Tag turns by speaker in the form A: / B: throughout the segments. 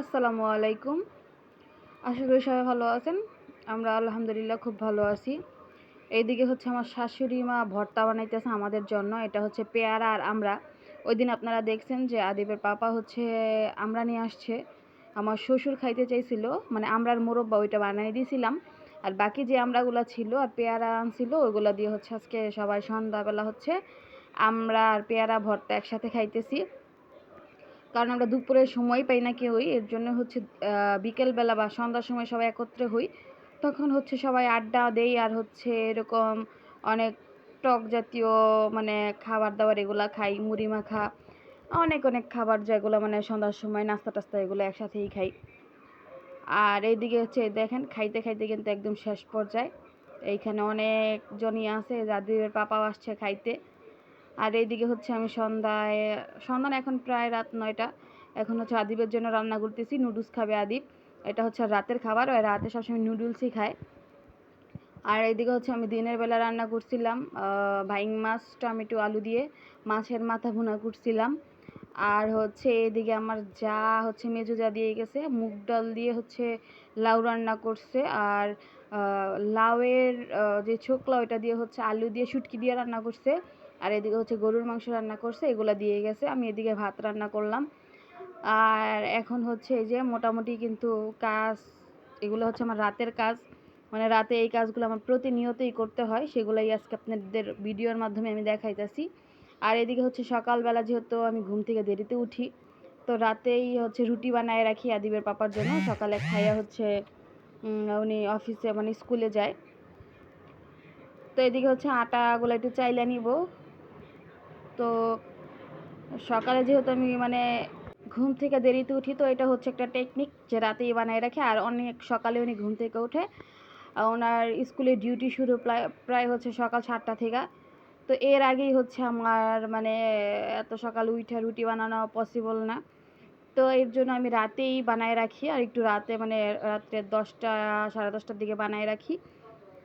A: আসসালামু আলাইকুম। আশা করি সবাই ভালো আছেন। আমরা আলহামদুলিল্লাহ খুব ভালো আছি। এইদিকে হচ্ছে আমার শাশুড়ি মা ভর্তা বানাইতেছে আমাদের জন্য। এটা হচ্ছে পেয়ারা আর আমরা। ওই দিন আপনারা দেখছেন যে আদিবের পাপা হচ্ছে আমরা নিয়ে আসছে। আমার শ্বশুর খাইতে চাইছিল মানে আমরার মোরব্বা ওইটা বানিয়ে দিয়েছিলাম আর বাকি যে আমরাগুলো ছিল আর পেয়ারা আনছিল, ওইগুলো দিয়ে হচ্ছে আজকে সবাই সন্ধ্যাবেলা হচ্ছে আমরা আর পেয়ারা, ভর্তা একসাথে খাইতেছি। কারণ আমরা দুপুরে সময় পাই না কেউই, এর জন্য হচ্ছে বিকেলবেলা বা সন্ধ্যার সময় সবাই একত্রে হই। তখন হচ্ছে সবাই আড্ডা দেই আর হচ্ছে এরকম অনেক টক জাতীয় মানে খাবার দাবার এগুলা খাই, মুড়ি মাখা, অনেক অনেক খাবার যেগুলো মানে সন্ধ্যার সময় নাস্তা টাস্তা এগুলো একসাথেই খাই। আর এইদিকে হচ্ছে দেখেন, খাইতে খাইতে কিন্তু একদম শেষ পর্যায়ে। এইখানে অনেকজনই আছে যাদের পাপাও আসছে খাইতে। আর এইদিকে হচ্ছে আমি সন্ধ্যায় সন্ধ্যা এখন প্রায় রাত নয়টা। এখন হচ্ছে আদিবের জন্য রান্না করতেছি, নুডলস খাবে আদিব। এটা হচ্ছে রাতের খাবার, ওই রাতে সবসময় নুডলসই খায়। আর এইদিকে হচ্ছে আমি দিনের বেলা রান্না করছিলাম ভাইং মাছ, টমেটো, আলু দিয়ে মাছের মাথা ভুনা করছিলাম। আর হচ্ছে এদিকে আমার যা হচ্ছে মেজো যা দিয়ে গেছে, মুগ ডাল দিয়ে হচ্ছে লাউ রান্না করছে। আর লাউয়ের যে ছোকলা, ওইটা দিয়ে হচ্ছে আলু দিয়ে শুটকি দিয়ে রান্না করছে। আর এদিকে হচ্ছে গরুর মাংস রান্না করছে, এগুলো দিয়ে গেছে। আমি এদিকে ভাত রান্না করলাম। আর এখন হচ্ছে এই যে মোটামুটি কিন্তু কাজ, এগুলো হচ্ছে আমার রাতের কাজ। মানে রাতে এই কাজগুলো আমার প্রতিনিয়তই করতে হয়, সেগুলোই আজকে আপনাদের ভিডিওর মাধ্যমে আমি দেখাইতেছি। আর এদিকে হচ্ছে সকালবেলা যেহেতু আমি ঘুম থেকে দেরিতে উঠি, তো রাতেই হচ্ছে রুটি বানায় রাখি আদিবের পাপার জন্য। সকালে খাইয়া হচ্ছে উনি অফিসে মানে স্কুলে যায়। তো এদিকে হচ্ছে আটাগুলো একটু চাইলে নিব। তো সকালে যেহেতু আমি মানে ঘুম থেকে দেরিতে উঠি, তো এটা হচ্ছে একটা টেকনিক যে রাতেই বানায় রাখে। আর অনেক সকালে উনি ঘুম থেকে উঠে ওনার স্কুলে ডিউটি শুরু প্রায় প্রায় হচ্ছে সকাল সাতটা থেকে। তো এর আগেই হচ্ছে আমার মানে এত সকাল উঠে রুটি বানানো পসিবল না। তো এর জন্য আমি রাতেই বানায় রাখি আর একটু রাতে মানে রাত্রে দশটা, সাড়ে দশটার দিকে বানায় রাখি।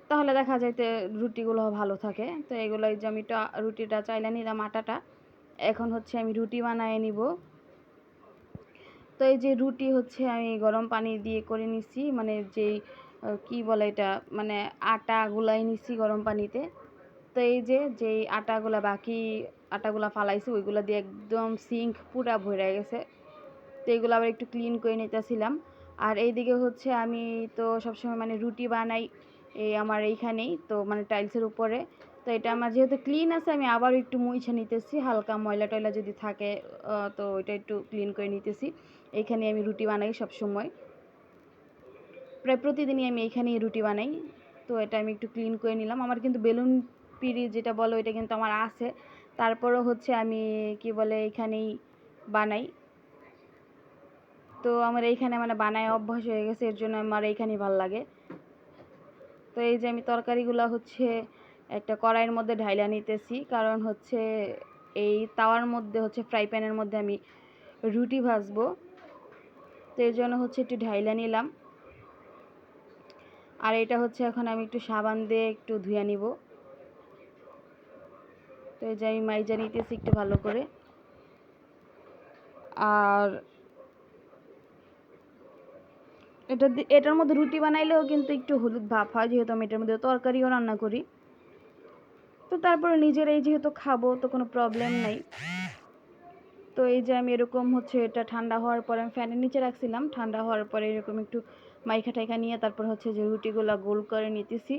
A: তাহলে দেখা যায় যে রুটিগুলো ভালো থাকে। তো এগুলো যে আমি রুটিটা চাইলে নিলাম আটাটা। এখন হচ্ছে আমি রুটি বানিয়ে নিব। তো এই যে রুটি হচ্ছে আমি গরম পানি দিয়ে করে নিছি। মানে যেই কি বলে এটা? মানে আটা গুলাই নিছি গরম পানিতে। তো এই যে, যেই আটাগুলা বাকি আটাগুলা ফালাইছি, ওইগুলো দিয়ে একদম সিঙ্ক পুরা ভরে গেছে। তো এইগুলো আবার একটু ক্লিন করে নিতেছিলাম। আর এইদিকে হচ্ছে আমি তো সবসময় মানে রুটি বানাই এই আমার এইখানেই, তো মানে টাইলসের উপরে। তো এটা আমার যেহেতু ক্লিন আছে, আমি আবারও একটু মুছে নিতেছি, হালকা ময়লা টয়লা যদি থাকে তো ওইটা একটু ক্লিন করে নিতেছি। এইখানে আমি রুটি বানাই সব সময় প্রায় প্রতিদিনই আমি এইখানেই রুটি বানাই। তো এটা আমি একটু ক্লিন করে নিলাম। আমার কিন্তু বেলুন পিড়ি যেটা বলো এটা কিন্তু আমার আছে। তারপরও হচ্ছে আমি, কি বলে, এইখানেই বানাই। তো আমার এইখানে মানে বানায় অভ্যাস হয়ে গেছে, এর জন্য আমার এইখানেই ভালো লাগে। তো এই যে আমি তরকারিগুলো হচ্ছে একটা কড়াইয়ের মধ্যে ঢাইলা নিতেছি, কারণ হচ্ছে এই তাওয়ার মধ্যে হচ্ছে ফ্রাই প্যানের মধ্যে আমি রুটি ভাজবো। তো এই জন্য হচ্ছে একটু ঢাইলা নিলাম। আর এটা হচ্ছে এখন আমি একটু সাবান দিয়ে একটু ধুয়ে নিব। তো এই যে আমি মাইজা নিতেছি একটু ভালো করে। আর এটা এটার মধ্যে রুটি বানাইলেও কিন্তু একটু হলুদ ভাব হয়, যেহেতু আমি এটার মধ্যে তরকারিও রান্না করি। তো তারপরে নিজেরাই যেহেতু খাব, তো কোনো প্রবলেম নাই। তো এই যে আমি এরকম হচ্ছে এটা ঠান্ডা হওয়ার পরে আমি ফ্যানের নিচে রাখছিলাম, ঠান্ডা হওয়ার পরে এরকম একটু মাইখা টাইখা নিয়ে তারপর হচ্ছে যে রুটিগুলো গোল করে নিতেছি।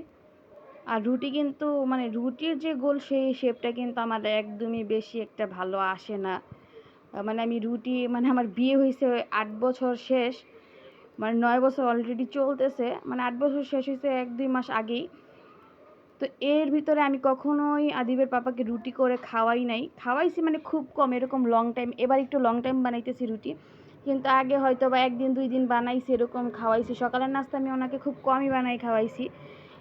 A: আর রুটি কিন্তু মানে রুটির যে গোল সেই শেপটা কিন্তু আমার একদমই বেশি একটা ভালো আসে না। মানে আমি রুটি মানে আমার বিয়ে হয়েছে আট বছর শেষ মানে নয় বছর অলরেডি চলতেছে মানে আট বছর শেষ হয়েছে এক দুই মাস আগেই। তো এর ভিতরে আমি কখনোই আদিবের পাপাকে রুটি করে খাওয়াই নাই। খাওয়াইছি মানে খুব কম, এরকম লং টাইম এবার একটু লং টাইম বানাইতেছি রুটি। কিন্তু আগে হয়তো বা একদিন, দুই দিন বানাইছি, এরকম খাওয়াইছি। সকালের নাস্তা আমি ওনাকে খুব কমই বানাই খাওয়াইছি।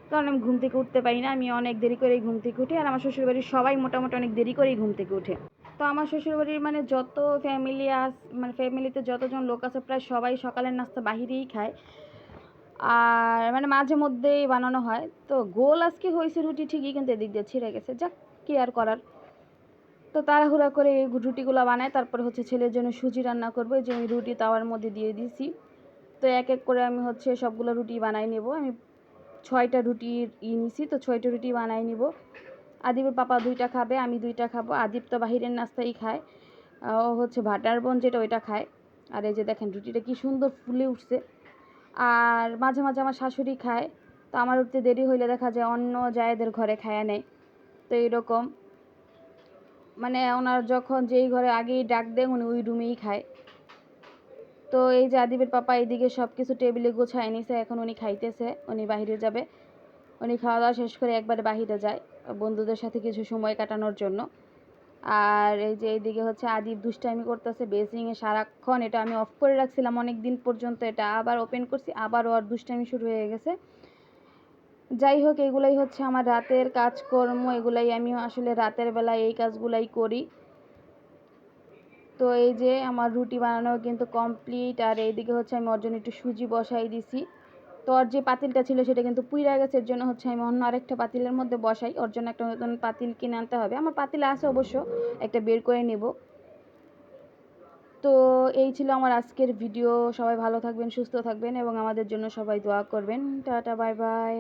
A: কারণ আমি ঘুম থেকে উঠতে পারি না, আমি অনেক দেরি করেই ঘুম থেকে উঠি। আর আমার শ্বশুরবাড়ির সবাই মোটামুটি অনেক দেরি করেই ঘুম থেকে উঠে। তো আমার শ্বশুরবাড়ির মানে যত ফ্যামিলি আস মানে ফ্যামিলিতে যতজন লোক আছে, প্রায় সবাই সকালের নাস্তা বাহিরেই খায়। আর মানে মাঝে মধ্যেই বানানো হয়। তো গোল আজকে হয়েছে রুটি ঠিকই, কিন্তু এদিক দিয়ে ছিঁড়ে গেছে। যাক, কি আর করার? তো তাড়াহুড়া করে এই রুটিগুলো বানায়, তারপরে হচ্ছে ছেলের জন্য সুজি রান্না করব। যে আমি রুটি তাওয়ার মধ্যে দিয়ে দিছি তো এক এক করে আমি হচ্ছে সবগুলো রুটি বানাই নেব। আমি ছয়টা রুটির ই নিছি, তো ছয়টা রুটি বানাই নিব। আদিবের পাপা দুইটা খাবে, আমি দুইটা খাব। আদিব তো বাহিরের নাস্তাই খায়। ও হচ্ছে ভাটার বোন যেটা ওইটা খায়। আর এই যে দেখেন রুটিটা কি সুন্দর ফুলে উঠছে। আর মাঝে মাঝে আমার শাশুড়ি খায়। তো আমার উঠতে দেরি হইলে দেখা যায় অন্য জায়েদের ঘরে খায়া নেয়। তো এইরকম মানে ওনার যখন যেই ঘরে আগেই ডাক দেয়, উনি ওই রুমেই খায়। তো এই যে আদিবের পাপা এইদিকে সব কিছু টেবিলে গোছায় নিছে, এখন উনি খাইতেছে, উনি বাইরে যাবে। উনি খাওয়া দাওয়া শেষ করে একবারে বাহিরে যায় বন্ধুদের সাথে কিছু সময় কাটানোর জন্য। আর এই যে এইদিকে হচ্ছে আদিব দুষ্টামি করতেছে বেসিংয়ে সারাক্ষণ এটা আমি অফ করে রাখছিলাম অনেক দিন পর্যন্ত, এটা আবার ওপেন করছি আবার ওর দুষ্টামি শুরু হয়ে গেছে। যাই হোক, এগুলাই হচ্ছে আমার রাতের কাজকর্ম, এগুলাই আমি আসলে রাতের বেলায় এই কাজগুলাই করি। তো এই যে আমার রুটি বানানো কিন্তু কমপ্লিট আর এইদিকে হচ্ছে আমি ওর জন্য একটু সুজি বসাই দিছি। ওর যে পাতিলটা ছিল সেটা কিন্তু পুইরা গেছে, এর জন্য হচ্ছে আমি অন্য আরেকটা পাতিলের মধ্যে বসাই, ওর জন্য একটা নতুন পাতিল কিনে আনতে হবে। আমার পাতিল আছে অবশ্য, একটা বের করে নেব। তো এই ছিল আমার আজকের ভিডিও। সবাই ভালো থাকবেন, সুস্থ থাকবেন এবং আমাদের জন্য সবাই দোয়া করবেন। Tata, bye bye.